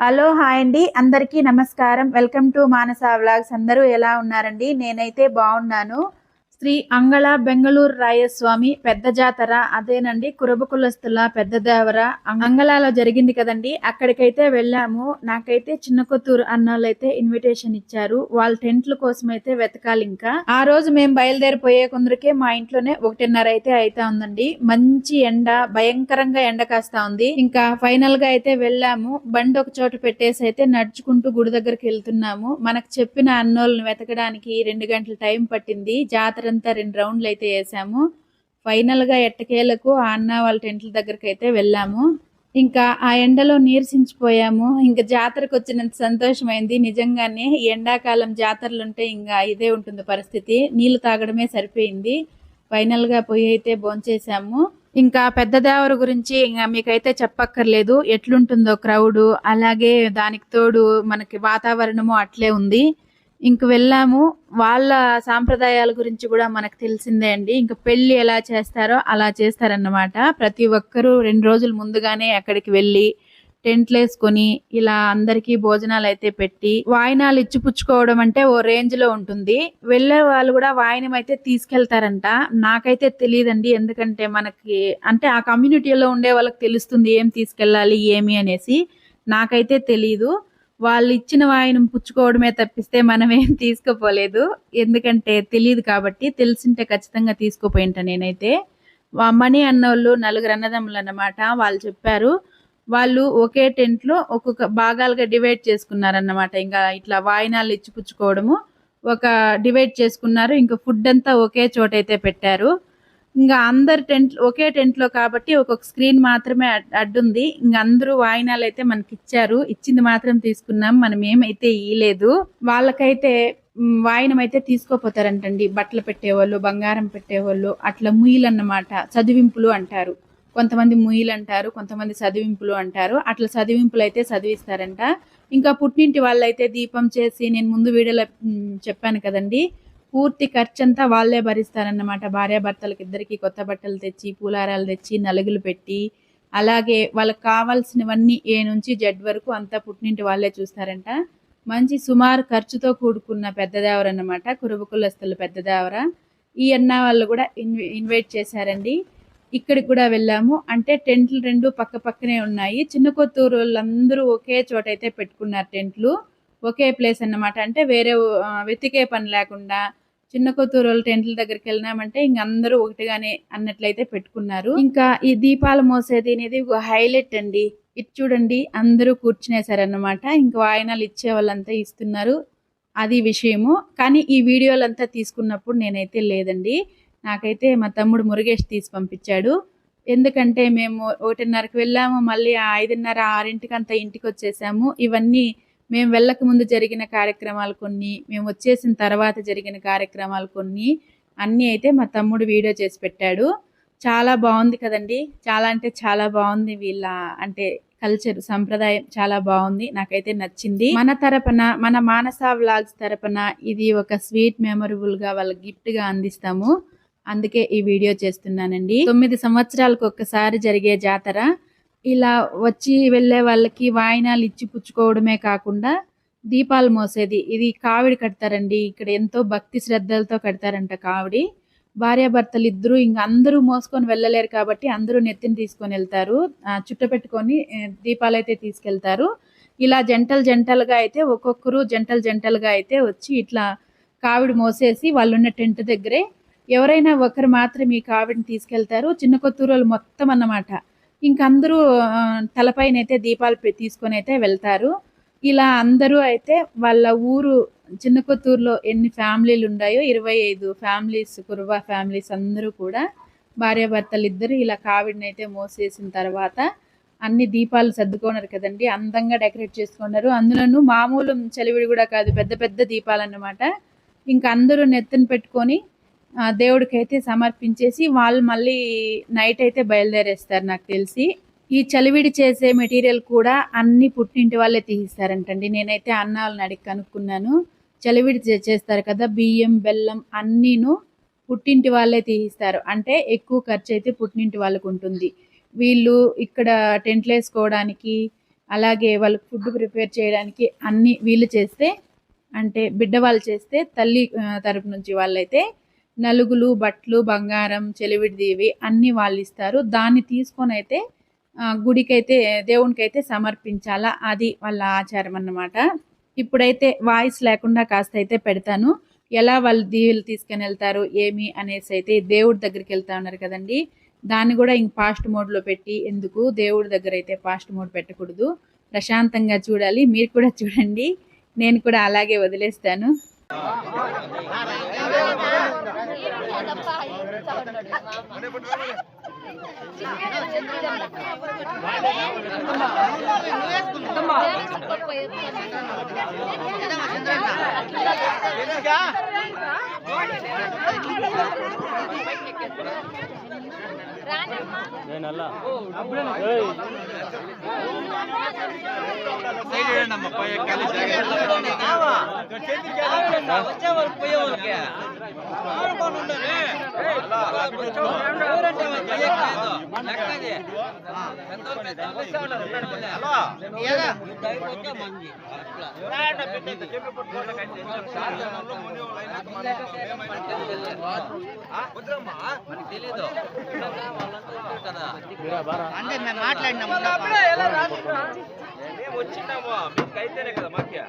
Hello hi అండి. అందరికీ నమస్కారం. Welcome to Manasa vlogs. అందరూ ఎలా ఉన్నారండి? నేనైతే బాగున్నాను. శ్రీ అంగళ బెంగళూరు రాయస్వామి పెద్ద జాతర. అదేనండి కురబ కులస్తుల పెద్ద దేవర. అంగళాలో జరిగింది కదండి అక్కడికైతే వెళ్ళాము. నాకైతే చిన్న కొత్తూరు అన్నోళ్ళైతే ఇన్విటేషన్ ఇచ్చారు. వాళ్ళ టెంట్ల కోసం అయితే వెతకాలి ఇంకా. ఆ రోజు మేము బయలుదేరిపోయే కొందరికే మా ఇంట్లోనే ఒకటిన్నర అయితే అయితే ఉందండి. మంచి ఎండ భయంకరంగా ఎండ కాస్తా ఉంది. ఇంకా ఫైనల్గా అయితే వెళ్ళాము. బండి ఒక చోట పెట్టేసి అయితే నడుచుకుంటూ గుడి దగ్గరికి వెళ్తున్నాము. మనకు చెప్పిన అన్నోళ్ళని వెతకడానికి రెండు గంటల టైం పట్టింది. జాతర అంతా రెండు రౌండ్లు అయితే వేసాము. ఫైనల్గా ఎట్టకేలకు ఆ అన్న వాళ్ళ టెంట్ల దగ్గరికి అయితే వెళ్ళాము. ఇంకా ఆ ఎండలో నీరసించిపోయాము. ఇంకా జాతరకు వచ్చినంత సంతోషమైంది. నిజంగానే ఎండాకాలం జాతరలు ఉంటే ఇంకా ఇదే ఉంటుంది పరిస్థితి. నీళ్ళు తాగడమే సరిపోయింది. ఫైనల్గా పోయి అయితే భోంచేసాము. ఇంకా పెద్ద దేవర గురించి ఇంకా మీకైతే చెప్పక్కర్లేదు. ఎట్లుంటుందో క్రౌడ్ అలాగే దానికి తోడు మనకి వాతావరణము అట్లే ఉంది. ఇంక వెళ్ళాము. వాళ్ళ సాంప్రదాయాల గురించి కూడా మనకు తెలిసిందే అండి. ఇంకా పెళ్ళి ఎలా చేస్తారో అలా చేస్తారన్నమాట. ప్రతి ఒక్కరూ రెండు రోజులు ముందుగానే అక్కడికి వెళ్ళి టెంట్లు వేసుకొని ఇలా అందరికీ భోజనాలు అయితే పెట్టి వాయినాలు ఇచ్చిపుచ్చుకోవడం అంటే ఓ రేంజ్లో ఉంటుంది. వెళ్ళే వాళ్ళు కూడా వాయినం అయితే తీసుకెళ్తారంట. నాకైతే తెలియదండి. ఎందుకంటే మనకి అంటే ఆ కమ్యూనిటీలో ఉండే వాళ్ళకి తెలుస్తుంది ఏం తీసుకెళ్ళాలి ఏమి అనేసి. నాకైతే తెలీదు. వాళ్ళు ఇచ్చిన వాయినం పుచ్చుకోవడమే తప్పిస్తే మనం ఏం ఎందుకంటే తెలియదు కాబట్టి తెలిసింటే ఖచ్చితంగా తీసుకుపోయింట నేనైతే. వా- మణి అన్నోళ్ళు నలుగురు అన్నదమ్ములు అన్నమాట వాళ్ళు చెప్పారు. వాళ్ళు ఒకే టెంట్లో ఒక్కొక్క భాగాలుగా డివైడ్ చేసుకున్నారన్నమాట. ఇంకా ఇట్లా వాయినాలు ఇచ్చి పుచ్చుకోవడము ఒక డివైడ్ చేసుకున్నారు. ఇంకా ఫుడ్ అంతా ఒకే చోట అయితే పెట్టారు. ఇంకా అందరు టెంట్ ఒకే టెంట్లో కాబట్టి ఒక్కొక్క స్క్రీన్ మాత్రమే అడ్డుంది. ఇంకా అందరూ వాయినాలు అయితే మనకి ఇచ్చారు ఇచ్చింది మాత్రం తీసుకున్నాం. మనం ఏమైతే ఇయలేదు వాళ్ళకైతే మ్, వాయినం అయితే తీసుకోపోతారంటండి. బట్టలు పెట్టేవాళ్ళు బంగారం పెట్టేవాళ్ళు అట్లా ముయ్యలు అన్నమాట చదివింపులు అంటారు. కొంతమంది ముయ్యలు అంటారు కొంతమంది చదివింపులు అంటారు. అట్లా చదివింపులు అయితే చదివిస్తారంట. ఇంకా పుట్టింటి వాళ్ళైతే దీపం చేసి నేను ముందు వీడియోలో చెప్పాను కదండి. పూర్తి ఖర్చంతా వాళ్ళే భరిస్తారన్నమాట. భార్యాభర్తలకు ఇద్దరికి కొత్త బట్టలు తెచ్చి పూలారాలు తెచ్చి నలుగులు పెట్టి అలాగే వాళ్ళకి కావాల్సినవన్నీ ఏ నుంచి జడ్ వరకు అంతా పుట్టినింటి వాళ్ళే చూస్తారంట. మంచి సుమారు ఖర్చుతో కూడుకున్న పెద్దదేవర అన్నమాట. కురుబు పెద్దదేవర పెద్ద ఈ అన్న వాళ్ళు కూడా ఇన్వైట్ చేశారండి. ఇక్కడికి కూడా వెళ్ళాము. అంటే టెంట్లు రెండు పక్క పక్కనే ఉన్నాయి. చిన్న కొత్తూరు వాళ్ళందరూ ఒకే చోట అయితే పెట్టుకున్నారు టెంట్లు. ఒకే ప్లేస్ అన్నమాట. అంటే వేరే వెతికే పని లేకుండా చిన్న కొత్తూరు వాళ్ళ టెంట్ల దగ్గరికి వెళ్ళినామంటే ఇంక అందరూ ఒకటిగానే అన్నట్లయితే పెట్టుకున్నారు. ఇంకా ఈ దీపాలు మోసేది అనేది ఒక హైలైట్ అండి. ఇటు చూడండి అందరూ కూర్చునేసారన్నమాట ఇంకా వాయనాలు ఇచ్చే వాళ్ళంతా ఇస్తున్నారు. అది విషయము. కానీ ఈ వీడియోలంతా తీసుకున్నప్పుడు నేనైతే లేదండి. నాకైతే మా తమ్ముడు మురుగేష్ తీసి పంపించాడు. ఎందుకంటే మేము ఒకటిన్నరకు వెళ్ళాము మళ్ళీ ఐదున్నర ఆరింటికి అంతా ఇంటికి వచ్చేసాము ఇవన్నీ మేము వెళ్ళక ముందు జరిగిన కార్యక్రమాలు కొన్ని మేము వచ్చేసిన తర్వాత జరిగిన కార్యక్రమాలు కొన్ని అన్నీ అయితే మా తమ్ముడు వీడియో చేసి పెట్టాడు. చాలా బాగుంది కదండి. చాలా అంటే చాలా బాగుంది వీళ్ళ అంటే కల్చర్ సంప్రదాయం చాలా బాగుంది నాకైతే నచ్చింది. మన తరపున మన మానస వ్లాగ్స్ తరపున ఇది ఒక స్వీట్ మెమరబుల్గా వాళ్ళ గిఫ్ట్గా అందిస్తాము. అందుకే ఈ వీడియో చేస్తున్నానండి. తొమ్మిది సంవత్సరాలకు ఒక్కసారి జరిగే జాతర. ఇలా వచ్చి వెళ్ళే వాళ్ళకి వాయినాలు ఇచ్చి పుచ్చుకోవడమే కాకుండా దీపాలు మోసేది. ఇది కావిడి కడతారండి. ఇక్కడ ఎంతో భక్తి శ్రద్ధలతో కడతారంట కావిడి. భార్యాభర్తలు ఇద్దరు ఇంక అందరూ మోసుకొని వెళ్ళలేరు కాబట్టి అందరూ నెత్తిని తీసుకొని వెళ్తారు. చుట్టపెట్టుకొని చుట్ట పెట్టుకొని దీపాలు అయితే తీసుకెళ్తారు. ఇలా జంటలు జంటలుగా అయితే ఒక్కొక్కరు జంటలు జంటలుగా అయితే వచ్చి ఇట్లా కావిడి మోసేసి వాళ్ళున్న టెంట్ దగ్గరే ఎవరైనా ఒకరు మాత్రం ఈ కావిడిని తీసుకెళ్తారు. చిన్న కొత్తూరు వాళ్ళు మొత్తం అన్నమాట. ఇంక అందరూ తలపైన అయితే దీపాలు తీసుకొని అయితే వెళ్తారు. ఇలా అందరూ అయితే వాళ్ళ ఊరు చిన్న కొత్తూరులో ఎన్ని ఫ్యామిలీలు ఉన్నాయో ఇరవై ఐదు ఫ్యామిలీస్ కురువా ఫ్యామిలీస్ అందరూ కూడా భార్యాభర్తలు ఇద్దరు ఇలా కావిడిని అయితే మోసేసిన తర్వాత అన్ని దీపాలు సర్దుకున్నారు కదండి అందంగా డెకరేట్ చేసుకున్నారు అందులోనూ మామూలు చలివిడి కూడా కాదు పెద్ద పెద్ద దీపాలు అన్నమాట ఇంకా అందరూ నెత్తిన పెట్టుకొని దేవుడికైతే సమర్పించేసి వాళ్ళు మళ్ళీ నైట్ అయితే బయలుదేరేస్తారు నాకు తెలిసి. ఈ చలివిడి చేసే మెటీరియల్ కూడా అన్ని పుట్టింటి వాళ్ళే తీసిస్తారంటండి. నేనైతే అన్న వాళ్ళని అడిగి కనుక్కున్నాను. చలివిడి చే- చేస్తారు కదా బియ్యం బెల్లం అన్నీను పుట్టింటి వాళ్ళే తీయిస్తారు అంటే ఎక్కువ ఖర్చు అయితే పుట్టింటి వాళ్ళకు ఉంటుంది. వీళ్ళు ఇక్కడ టెంట్లు వేసుకోవడానికి అలాగే వాళ్ళకి ఫుడ్ ప్రిపేర్ చేయడానికి అన్ని వీళ్ళు చేస్తే అంటే బిడ్డ వాళ్ళు చేస్తే తల్లి తరపు నుంచి వాళ్ళైతే నలుగులు బట్టలు బంగారం చెలివిడిదేవి అన్నీ వాళ్ళు ఇస్తారు దాన్ని తీసుకొని అయితే గుడికైతే దేవునికైతే సమర్పించాలా? అది వాళ్ళ ఆచారం అన్నమాట. ఇప్పుడైతే వాయిస్ లేకుండా కాస్త అయితే పెడతాను. ఎలా వాళ్ళు దీవులు తీసుకొని వెళ్తారు ఏమి అనేసి అయితే దేవుడి దగ్గరికి వెళ్తా ఉన్నారు కదండి. దాన్ని కూడా ఇంక ఫాస్ట్ మోడ్లో పెట్టి ఎందుకు దేవుడి దగ్గర అయితే ఫాస్ట్ మోడ్ పెట్టకూడదు. ప్రశాంతంగా చూడాలి. మీరు కూడా చూడండి. నేను కూడా అలాగే వదిలేస్తాను. చంద్రగా ஏய் நல்லா. ஏய் சைடு நம்ம பைய காலேஜ் ஆகல கட்டிட்டு கேளு வச்சா ஒரு பைய வரக்கே మీరా బారా అంటే మేము మాట్లాడినాము వచ్చినాము? మీకు అయితేనే కదా మాకే.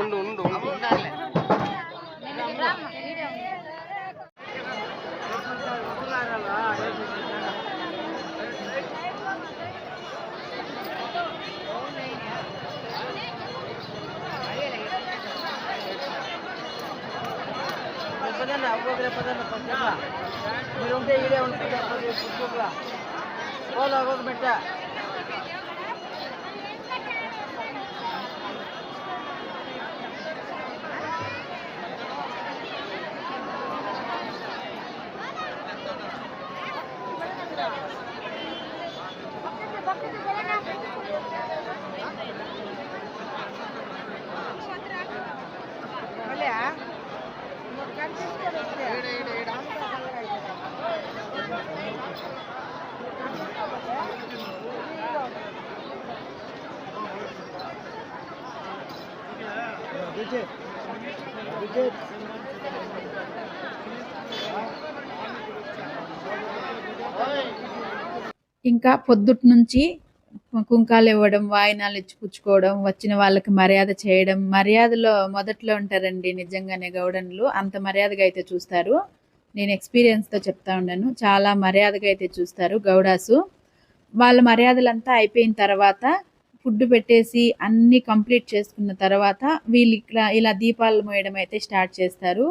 ఉండు ఉండు ఉండు మీరు ఉంటే ఈడే ఉంటుంది ఓలా ఒక పెట్ట ఇంకా పొద్దుటి నుంచి కుంకాలు ఇవ్వడం వాయినాలు ఇచ్చిపుచ్చుకోవడం వచ్చిన వాళ్ళకి మర్యాద చేయడం మర్యాదలో మొదట్లో ఉంటారండి నిజంగానే గౌడన్లు. అంత మర్యాదగా అయితే చూస్తారు. నేను ఎక్స్పీరియన్స్తో చెప్తా ఉన్నాను. చాలా మర్యాదగా అయితే చూస్తారు గౌడాసు. వాళ్ళ మర్యాదలంతా అయిపోయిన తర్వాత ఫుడ్ పెట్టేసి అన్నీ కంప్లీట్ చేసుకున్న తర్వాత వీళ్ళు ఇక్కడ ఇలా దీపాలు మోయడం అయితే స్టార్ట్ చేస్తారు.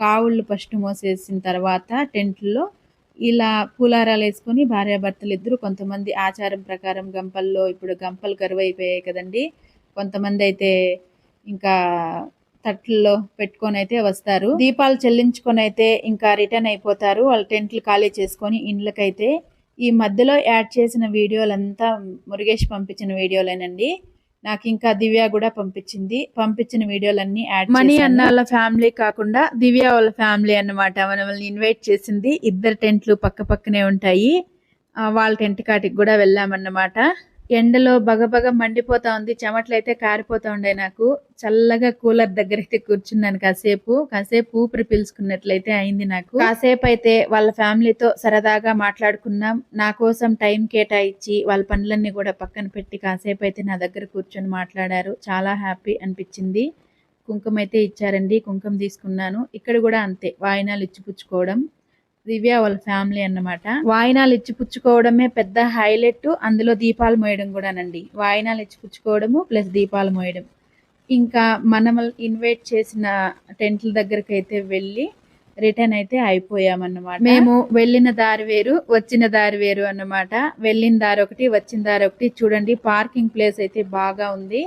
కావుళ్ళు ఫస్ట్ మోసేసిన తర్వాత టెంట్లో ఇలా పూలారాలు వేసుకొని భార్యాభర్తలు ఇద్దరు కొంతమంది ఆచారం ప్రకారం గంపల్లో ఇప్పుడు గంపలు కరువు అయిపోయాయి కదండి. కొంతమంది అయితే ఇంకా తట్లలో పెట్టుకొని అయితే వస్తారు. దీపాలు చెల్లించుకొని అయితే ఇంకా రిటర్న్ అయిపోతారు. వాళ్ళు టెంట్లు ఖాళీ చేసుకొని ఇండ్లకైతే ఈ మధ్యలో యాడ్ చేసిన వీడియోలంతా మురుగేష్ పంపించిన వీడియోలేనండి. నాకు ఇంకా దివ్య కూడా పంపించింది. పంపించిన వీడియోలన్నీ యాడ్ మనీ అన్న వాళ్ళ ఫ్యామిలీ కాకుండా దివ్య వాళ్ళ ఫ్యామిలీ అన్నమాట. మనల్ని ఇన్వైట్ చేసింది. ఇద్దరు టెంట్లు పక్క పక్కనే ఉంటాయి. వాళ్ళ టెంట్ కాటికి కూడా వెళ్ళామన్నమాట. ఎండలో బగబగ మండిపోతా ఉంది చెమట్లయితే అయితే కారిపోతా ఉండే నాకు. చల్లగా కూలర్ దగ్గర అయితే కూర్చున్నాను కాసేపు. కాసేపు ఊపిరి పీల్చుకున్నట్లయితే అయింది నాకు. కాసేపు అయితే వాళ్ళ ఫ్యామిలీతో సరదాగా మాట్లాడుకున్నాం. నా కోసం టైం కేటాయించి వాళ్ళ పనులన్నీ కూడా పక్కన పెట్టి కాసేపు అయితే నా దగ్గర కూర్చొని మాట్లాడారు. చాలా హ్యాపీ అనిపించింది. కుంకుమ అయితే ఇచ్చారండి కుంకుమ తీసుకున్నాను. ఇక్కడ కూడా అంతే వాయినాలు ఇచ్చిపుచ్చుకోవడం. దివ్య వాళ్ళ ఫ్యామిలీ అన్నమాట. వాయినాలు ఇచ్చి పుచ్చుకోవడమే పెద్ద హైలైట్. అందులో దీపాలు మోయడం కూడానండి. వాయినాలు ఇచ్చి పుచ్చుకోవడము ప్లస్ దీపాలు మోయడం. ఇంకా మనం ఇన్వైట్ చేసిన టెంట్ల దగ్గరికి అయితే వెళ్ళి రిటర్న్ అయితే అయిపోయామన్నమాట. మేము వెళ్ళిన దారి వేరు వచ్చిన దారి వేరు అన్నమాట. వెళ్ళిన దారి ఒకటి వచ్చిన దారి ఒకటి. చూడండి పార్కింగ్ ప్లేస్ అయితే బాగా ఉంది.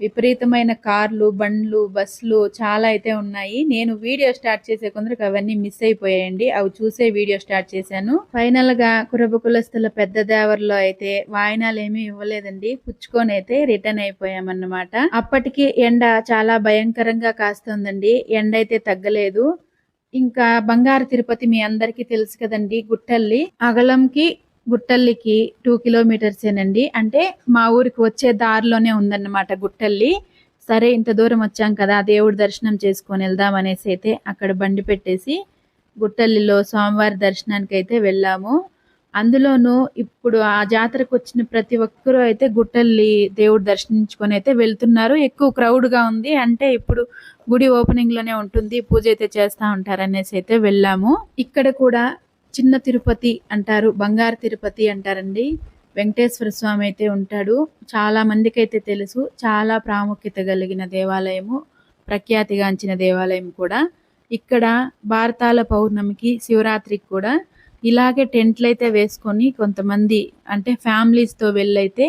విపరీతమైన కార్లు బండ్లు బస్సులు చాలా అయితే ఉన్నాయి. నేను వీడియో స్టార్ట్ చేసే కొందరికి అవన్నీ మిస్ అయిపోయాయండి. అవి చూసే వీడియో స్టార్ట్ చేశాను. ఫైనల్గా కురబ కులస్తుల పెద్ద దేవర్లో అయితే వాయినాలు ఏమీ ఇవ్వలేదండి. పుచ్చుకొని అయితే రిటర్న్ అయిపోయామన్నమాట. అప్పటికి ఎండ చాలా భయంకరంగా కాస్తుందండి. ఎండ అయితే తగ్గలేదు. ఇంకా బంగారు తిరుపతి మీ అందరికీ తెలుసు కదండి గుట్టల్లి. అగలంకి గుట్టల్లికి టూ కిలోమీటర్సేనండి అంటే మా ఊరికి వచ్చే దారిలోనే ఉందన్నమాట గుట్టల్లి. సరే ఇంత దూరం వచ్చాం కదా దేవుడి దర్శనం చేసుకొని వెళ్దాం అనేసి అయితే అక్కడ బండి పెట్టేసి గుట్టల్లిలో స్వామివారి దర్శనానికి అయితే వెళ్ళాము. అందులోనూ ఇప్పుడు ఆ జాతరకు వచ్చిన ప్రతి ఒక్కరూ అయితే గుట్టల్లి దేవుడు దర్శించుకొని అయితే వెళ్తున్నారు. ఎక్కువ క్రౌడ్గా ఉంది. అంటే ఇప్పుడు గుడి ఓపెనింగ్లోనే ఉంటుంది. పూజ అయితే చేస్తూ ఉంటారు అనేసి అయితే వెళ్ళాము. ఇక్కడ కూడా చిన్న తిరుపతి అంటారు బంగారు తిరుపతి అంటారండి. వెంకటేశ్వర స్వామి అయితే ఉంటాడు. చాలా మందికి అయితే తెలుసు. చాలా ప్రాముఖ్యత కలిగిన దేవాలయము ప్రఖ్యాతిగాంచిన దేవాలయం కూడా. ఇక్కడ భారతాల పౌర్ణమికి శివరాత్రికి కూడా ఇలాగే టెంట్లు అయితే వేసుకొని కొంతమంది అంటే ఫ్యామిలీస్తో వెళ్ళైతే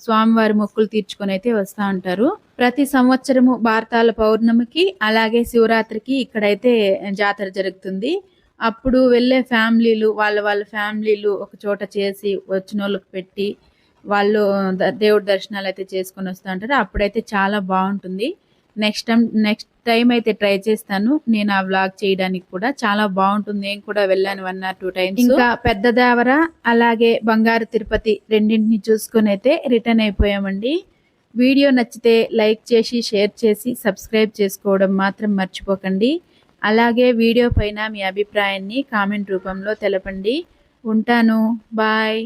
స్వామివారి మొక్కులు తీర్చుకొని అయితే వస్తూ ఉంటారు. ప్రతి సంవత్సరము భారతాల పౌర్ణమికి అలాగే శివరాత్రికి ఇక్కడైతే జాతర జరుగుతుంది. అప్పుడు వెళ్ళే ఫ్యామిలీలు వాళ్ళ వాళ్ళ ఫ్యామిలీలు ఒక చోట చేసి వచ్చిన వాళ్ళకి పెట్టి వాళ్ళు దేవుడి దర్శనాలు అయితే చేసుకొని వస్తూ ఉంటారు. అప్పుడైతే చాలా బాగుంటుంది. నెక్స్ట్ టైం నెక్స్ట్ టైం అయితే ట్రై చేస్తాను. నేను ఆ వ్లాగ్ చేయడానికి కూడా చాలా బాగుంటుంది. నేను కూడా వెళ్ళాను వన్ ఆర్ టూ టైమ్స్. ఇంకా పెద్ద దేవర అలాగే బంగారు తిరుపతి రెండింటిని చూసుకొని అయితే రిటర్న్ అయిపోయామండి. వీడియో నచ్చితే లైక్ చేసి షేర్ చేసి సబ్స్క్రైబ్ చేసుకోవడం మాత్రం మర్చిపోకండి. అలాగే వీడియో పైన మీ అభిప్రాయాన్ని కామెంట్ రూపంలో తెలపండి. ఉంటాను. బాయ్.